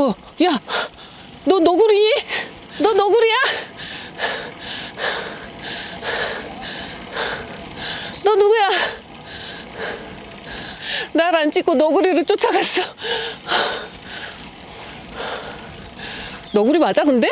어, 야, 너 너구리니? 너 너구리야? 너 누구야? 날 안 찍고 너구리를 쫓아갔어. 너구리 맞아, 근데?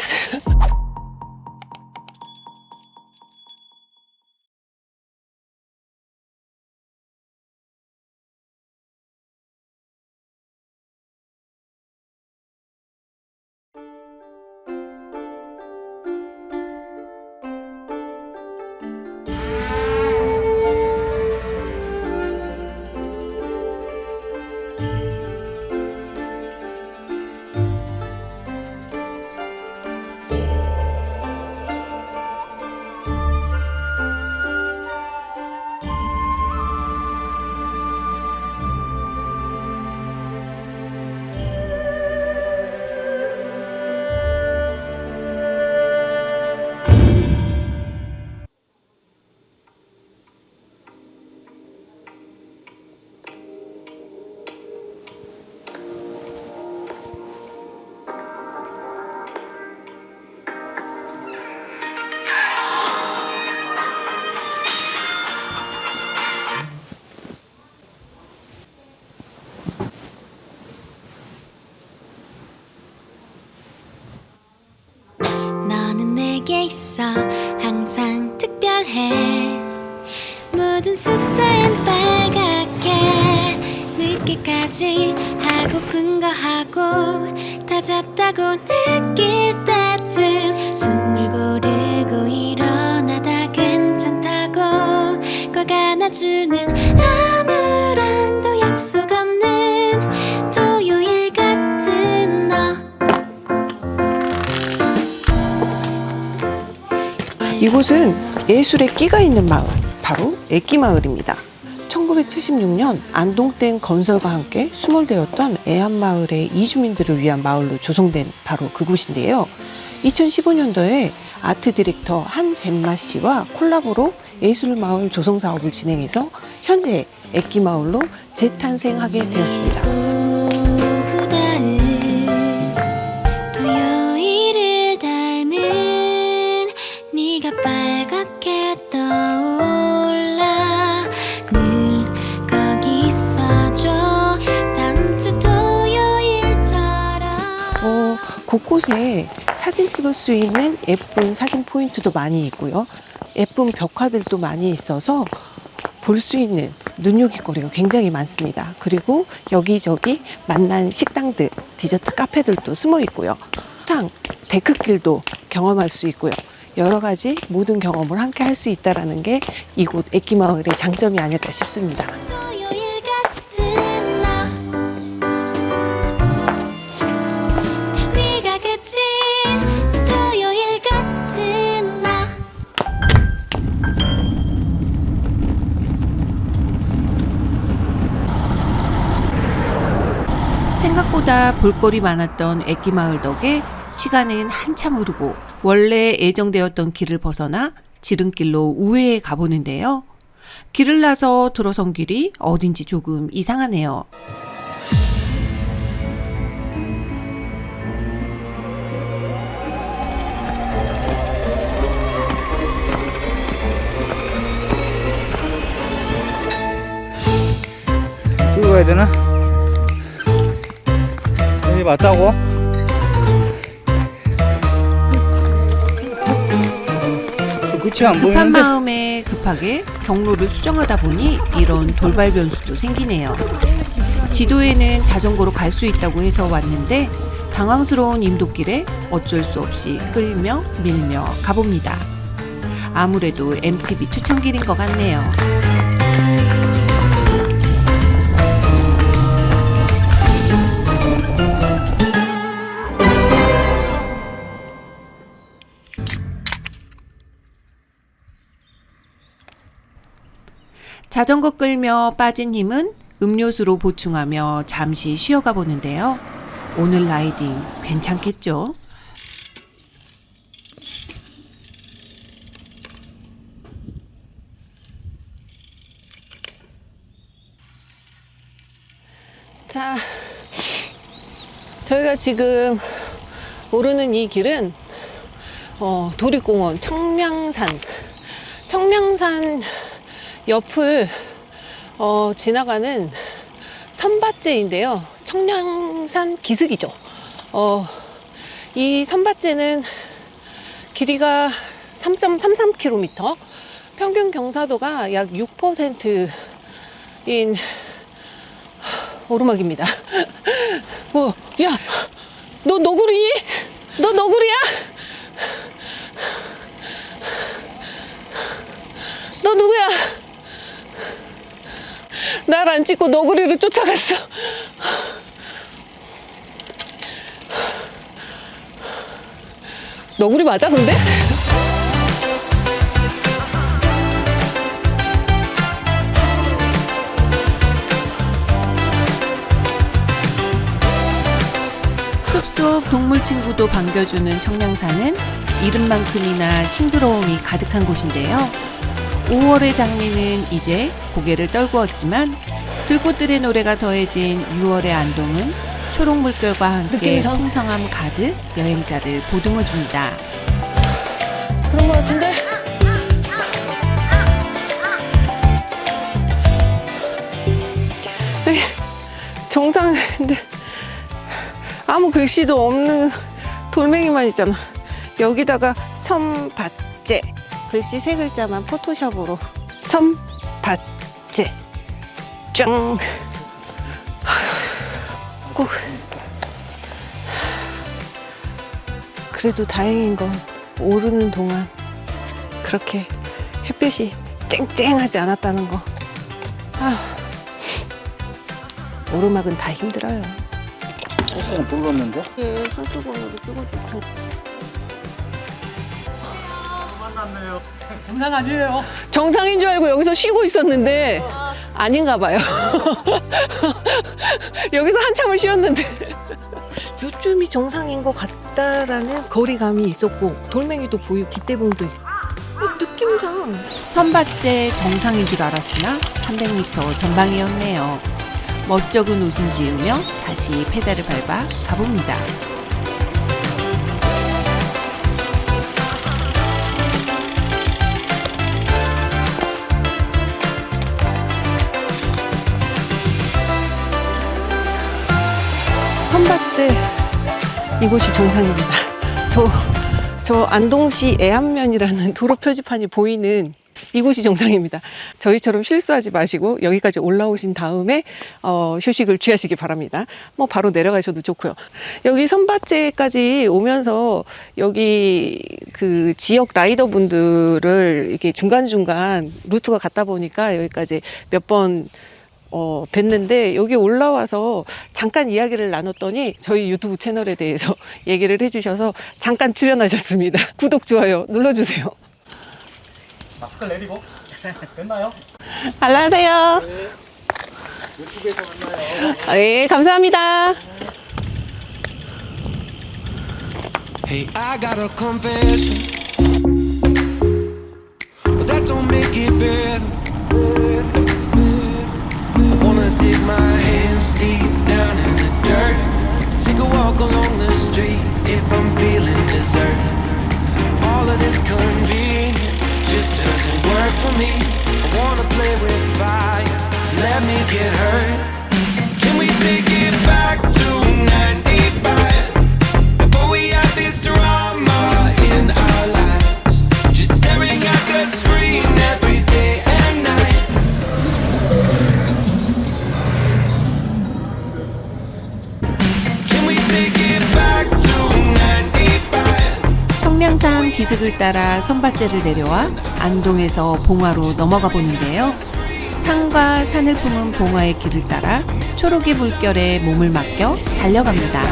하고 다 잤다고 느낄 때쯤 숨을 고르고 일어나다 괜찮다고 꼭 안아주는 아무랑도 약속 없는 토요일 같은 너 이곳은 예술의 끼가 있는 마을, 바로 애기마을입니다. 1976년 안동댐 건설과 함께 수몰되었던 애암마을의 이주민들을 위한 마을로 조성된 바로 그곳인데요. 2015년도에 아트 디렉터 한잼마 씨와 콜라보로 예술마을 조성 사업을 진행해서 현재 애기마을로 재탄생하게 되었습니다. 빨갛 곳곳에 사진 찍을 수 있는 예쁜 사진 포인트도 많이 있고요. 예쁜 벽화들도 많이 있어서 볼 수 있는 눈요깃거리가 굉장히 많습니다. 그리고 여기저기 만난 식당들, 디저트 카페들도 숨어 있고요. 상, 데크길도 경험할 수 있고요. 여러 가지 모든 경험을 함께 할 수 있다는 게 이곳 애기마을의 장점이 아닐까 싶습니다. 다 볼거리 많았던 애기마을 덕에 시간은 한참 흐르고 원래 예정되었던 길을 벗어나 지름길로 우회해 가보는데요. 길을 나서 들어선 길이 어딘지 조금 이상하네요. 여기 가야 되나? 맞다고? 그치 안 급한 보이는데? 마음에 급하게 경로를 수정하다 보니 이런 돌발 변수도 생기네요. 지도에는 자전거로 갈 수 있다고 해서 왔는데 당황스러운 임도길에 어쩔 수 없이 끌며 밀며 가봅니다. 아무래도 MTB 추천길인 것 같네요. 자전거 끌며 빠진 힘은 음료수로 보충하며 잠시 쉬어가 보는데요. 오늘 라이딩 괜찮겠죠? 자, 저희가 지금 오르는 이 길은 어, 도립공원 청량산 청량산 옆을 어, 지나가는 선밭제인데요. 청량산 기슭이죠. 어, 이 선밭제는 길이가 3.33km, 평균 경사도가 약 6%인 오르막입니다. 뭐, 야, 너 너구리니? 너 너구리야? 너 누구야? 날 안 찍고 너구리를 쫓아갔어. 너구리 맞아, 근데? 숲속 동물 친구도 반겨주는 청량산은 이름만큼이나 싱그러움이 가득한 곳인데요. 5월의 장미는 이제 고개를 떨구었지만 들꽃들의 노래가 더해진 6월의 안동은 초록 물결과 함께 느낌상? 풍성함 가득 여행자를 보듬어 줍니다. 그런 것 같은데? 에이, 정상인데 아무 글씨도 없는 돌멩이만 있잖아. 여기다가 선밭제 글씨 세 글자만 포토샵으로 선밭제 짱. 꼭 그래도 다행인 건 오르는 동안 그렇게 햇볕이 쨍쨍하지 않았다는 거. 아, 오르막은 다 힘들어요. 조금 불렀는데? 예, 손수건으로 찍어주고. 정상 아니에요. 정상인 줄 알고 여기서 쉬고 있었는데 아닌가 봐요. 여기서 한참을 쉬었는데. 요쯤이 정상인 것 같다라는 거리감이 있었고 돌멩이도 보이고 기대봉도 있고 어, 느낌상 선밭제 정상인 줄 알았으나 300m 전방이었네요. 멋쩍은 웃음 지으며 다시 페달을 밟아 가봅니다. 선밭제 이곳이 정상입니다. 저, 저 안동시 애안면이라는 도로 표지판이 보이는 이곳이 정상입니다. 저희처럼 실수하지 마시고 여기까지 올라오신 다음에 어, 휴식을 취하시기 바랍니다. 뭐 바로 내려가셔도 좋고요. 여기 선밭제까지 오면서 여기 그 지역 라이더 분들을 이렇게 중간중간 루트가 갔다 보니까 여기까지 몇번 어, 뵀는데 여기 올라와서 잠깐 이야기를 나눴더니 저희 유튜브 채널에 대해서 얘기를 해주셔서 잠깐 출연하셨습니다. 구독, 좋아요 눌러주세요. 마스크 내리고. 됐나요? 안녕하세요. 유튜브에서 만나요. 네, 감사합니다. Hey, I got a confession. But that don't make it better. My hands deep down in the dirt. Take a walk along the street if I'm feeling dessert. All of this convenience just doesn't work for me. I wanna play with fire. Let me get hurt. Can we take it back to 기슭을 따라 선밭제를 내려와 안동에서 봉화로 넘어가 보는데요. 산과 산을 품은 봉화의 길을 따라 초록의 물결에 몸을 맡겨 달려갑니다.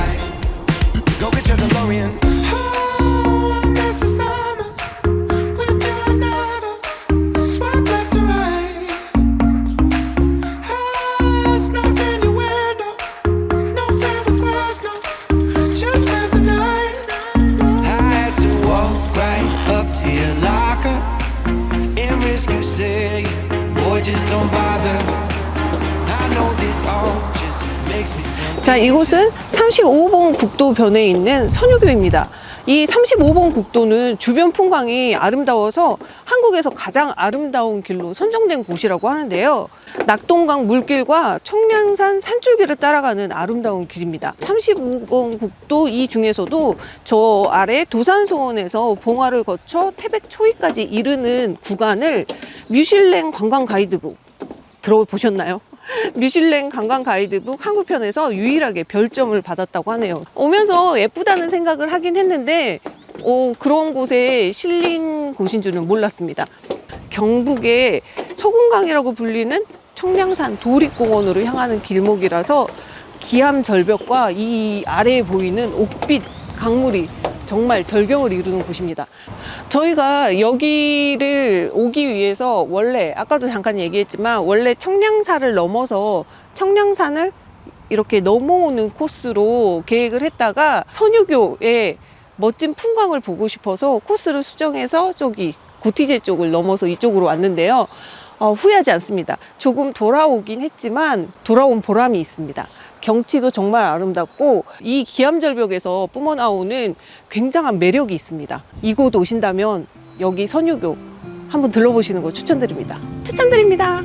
이곳은 35번 국도변에 있는 선유교입니다. 이 35번 국도는 주변 풍광이 아름다워서 한국에서 가장 아름다운 길로 선정된 곳이라고 하는데요. 낙동강 물길과 청량산 산줄기를 따라가는 아름다운 길입니다. 35번 국도 이 중에서도 저 아래 도산소원에서 봉화를 거쳐 태백 초이까지 이르는 구간을 뮤실랭 관광 가이드북 들어보셨나요? 뮤실랭 관광 가이드북 한국편에서 유일하게 별점을 받았다고 하네요. 오면서 예쁘다는 생각을 하긴 했는데 어, 그런 곳에 실린 곳인 줄은 몰랐습니다. 경북의 소금강이라고 불리는 청량산 도립공원으로 향하는 길목이라서 기암 절벽과 이 아래에 보이는 옥빛 강물이 정말 절경을 이루는 곳입니다. 저희가 여기를 오기 위해서 원래 아까도 잠깐 얘기했지만 원래 청량산을 넘어서 청량산을 이렇게 넘어오는 코스로 계획을 했다가 선유교의 멋진 풍광을 보고 싶어서 코스를 수정해서 저기 고티제 쪽을 넘어서 이쪽으로 왔는데요. 어, 후회하지 않습니다. 조금 돌아오긴 했지만 돌아온 보람이 있습니다. 경치도 정말 아름답고 이 기암절벽에서 뿜어나오는 굉장한 매력이 있습니다. 이곳 오신다면 여기 선유교 한번 들러보시는 거 추천드립니다. 추천드립니다.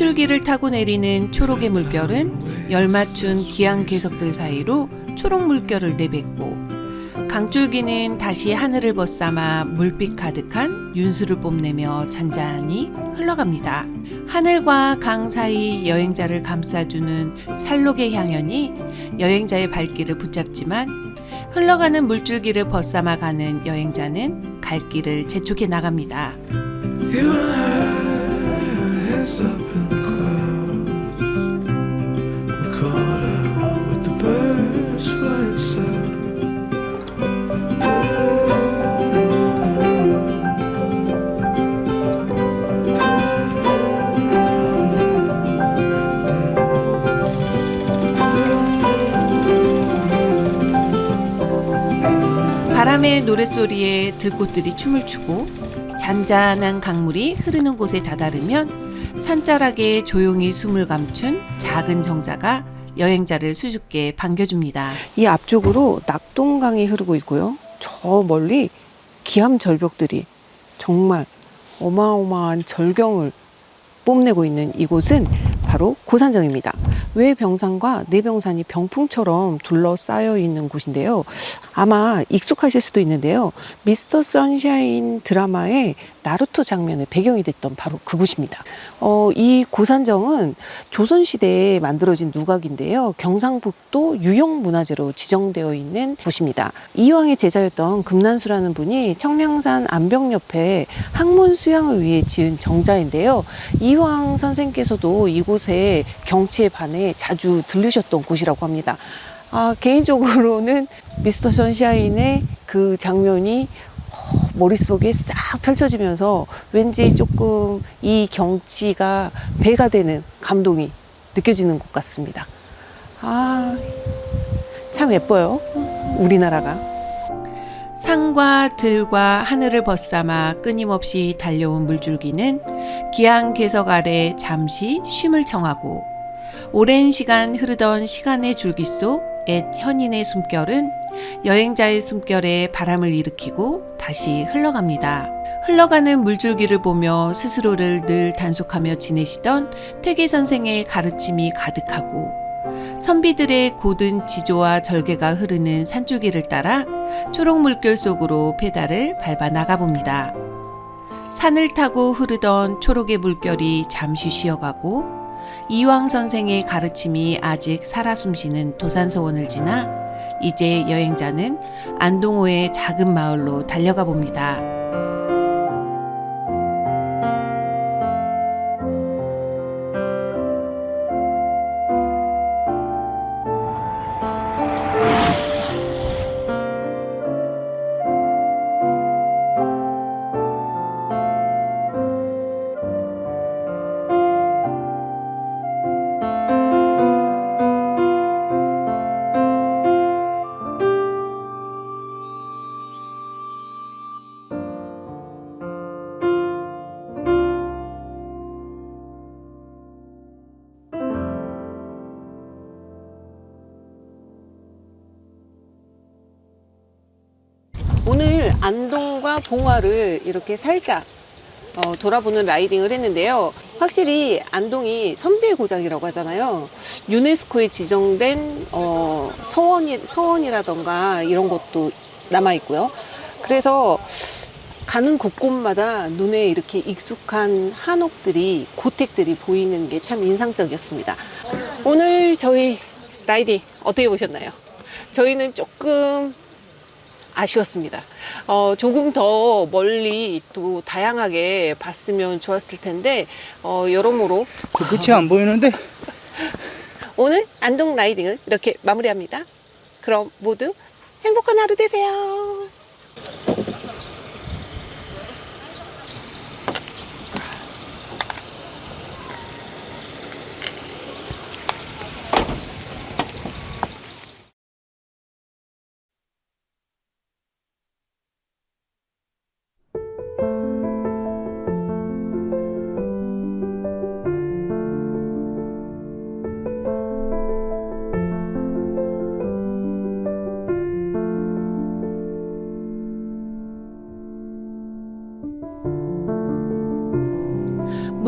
산줄기를 타고 내리는 초록의 물결은 열맞춘 기양 괴석들 사이로 초록 물결을 내뱉고 강줄기는 다시 하늘을 벗삼아 물빛 가득한 윤수를 뽐내며 잔잔히 흘러갑니다. 하늘과 강 사이 여행자를 감싸주는 살록의 향연이 여행자의 발길을 붙잡지만 흘러가는 물줄기를 벗삼아 가는 여행자는 갈 길을 재촉해 나갑니다. 바람의 노랫소리에 들꽃들이 춤을 추고 잔잔한 강물이 흐르는 곳에 다다르면 산자락에 조용히 숨을 감춘 작은 정자가 여행자를 수줍게 반겨줍니다. 이 앞쪽으로 낙동강이 흐르고 있고요. 저 멀리 기암 절벽들이 정말 어마어마한 절경을 뽐내고 있는 이곳은 바로 고산정입니다. 외병산과 내병산이 병풍처럼 둘러싸여 있는 곳인데요. 아마 익숙하실 수도 있는데요. 미스터 선샤인 드라마의 나루토 장면의 배경이 됐던 바로 그곳입니다. 어, 이 고산정은 조선시대에 만들어진 누각인데요. 경상북도 유형문화재로 지정되어 있는 곳입니다. 이왕의 제자였던 금난수라는 분이 청량산 안병 옆에 학문 수양을 위해 지은 정자인데요. 이황 선생께서도 이곳에 경치에 반해 자주 들르셨던 곳이라고 합니다. 아, 개인적으로는 미스터 선샤인의 그 장면이 어, 머릿속에 싹 펼쳐지면서 왠지 조금 이 경치가 배가 되는 감동이 느껴지는 것 같습니다. 아, 참 예뻐요. 우리나라가. 산과 들과 하늘을 벗삼아 끊임없이 달려온 물줄기는 기양 괴석 아래 잠시 쉼을 청하고 오랜 시간 흐르던 시간의 줄기 속 옛 현인의 숨결은 여행자의 숨결에 바람을 일으키고 다시 흘러갑니다. 흘러가는 물줄기를 보며 스스로를 늘 단속하며 지내시던 퇴계 선생의 가르침이 가득하고 선비들의 고든 지조와 절개가 흐르는 산줄기를 따라 초록 물결 속으로 페달을 밟아 나가봅니다. 산을 타고 흐르던 초록의 물결이 잠시 쉬어가고 이황 선생의 가르침이 아직 살아 숨쉬는 도산서원을 지나 이제 여행자는 안동호의 작은 마을로 달려가 봅니다. 오늘 안동과 봉화를 이렇게 살짝 어, 돌아보는 라이딩을 했는데요. 확실히 안동이 선비의 고장이라고 하잖아요. 유네스코에 지정된 어, 서원이, 서원이라던가 이런 것도 남아 있고요. 그래서 가는 곳곳마다 눈에 이렇게 익숙한 한옥들이, 고택들이 보이는 게 참 인상적이었습니다. 오늘 저희 라이딩 어떻게 보셨나요? 저희는 조금 아쉬웠습니다. 어, 조금 더 멀리 또 다양하게 봤으면 좋았을 텐데, 어, 여러모로 그 끝이 안 보이는데? 오늘 안동 라이딩을 이렇게 마무리합니다. 그럼 모두 행복한 하루 되세요.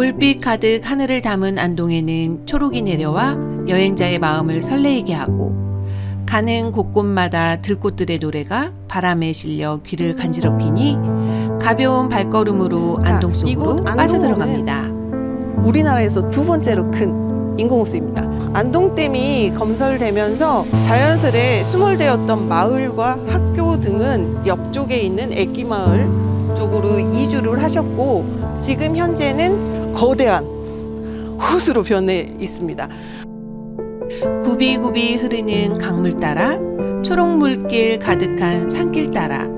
물빛 가득 하늘을 담은 안동에는 초록이 내려와 여행자의 마음을 설레이게 하고 가는 곳곳마다 들꽃들의 노래가 바람에 실려 귀를 간지럽히니 가벼운 발걸음으로 자, 안동 속으로 안동은 빠져들어갑니다. 우리나라에서 두 번째로 큰 인공호수입니다. 안동댐이 건설되면서 자연스레 수몰되었던 마을과 학교 등은 옆쪽에 있는 애기마을 쪽으로 이주를 하셨고 지금 현재는 거대한 호수로 변해 있습니다. 굽이굽이 흐르는 강물 따라 초록 물길 가득한 산길 따라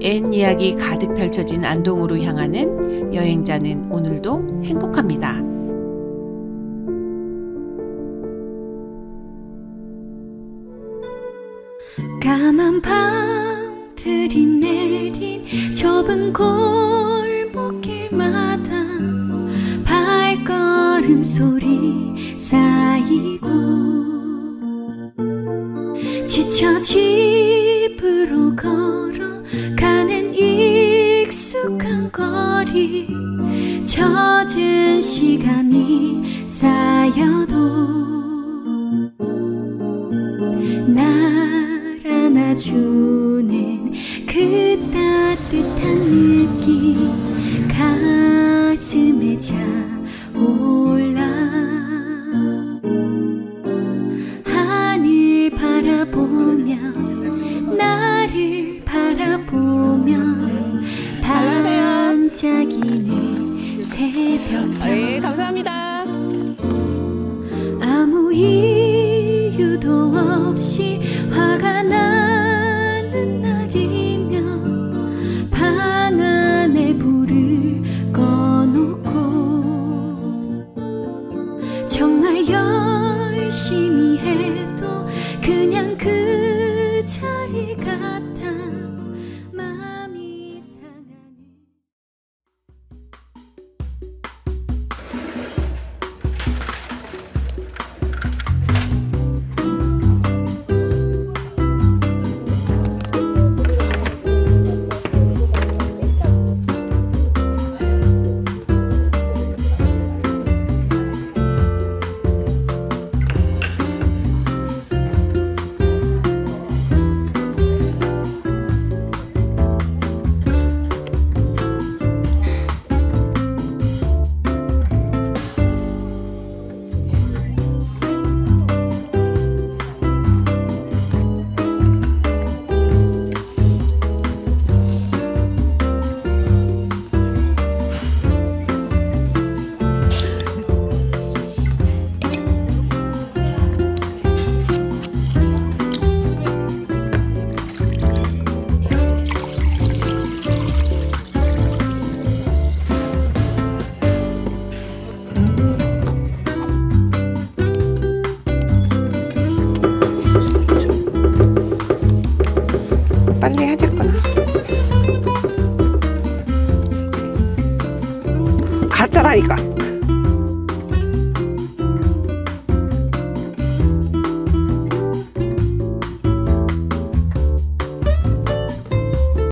옛 이야기 가득 펼쳐진 안동으로 향하는 여행자는 오늘도 행복합니다. 까만 밤들이 내린 좁은 골 소리 쌓이고 지쳐 집으로 걸어가는 익숙한 거리 젖은 시간이 쌓여도 네, 감사합니다. 아무 이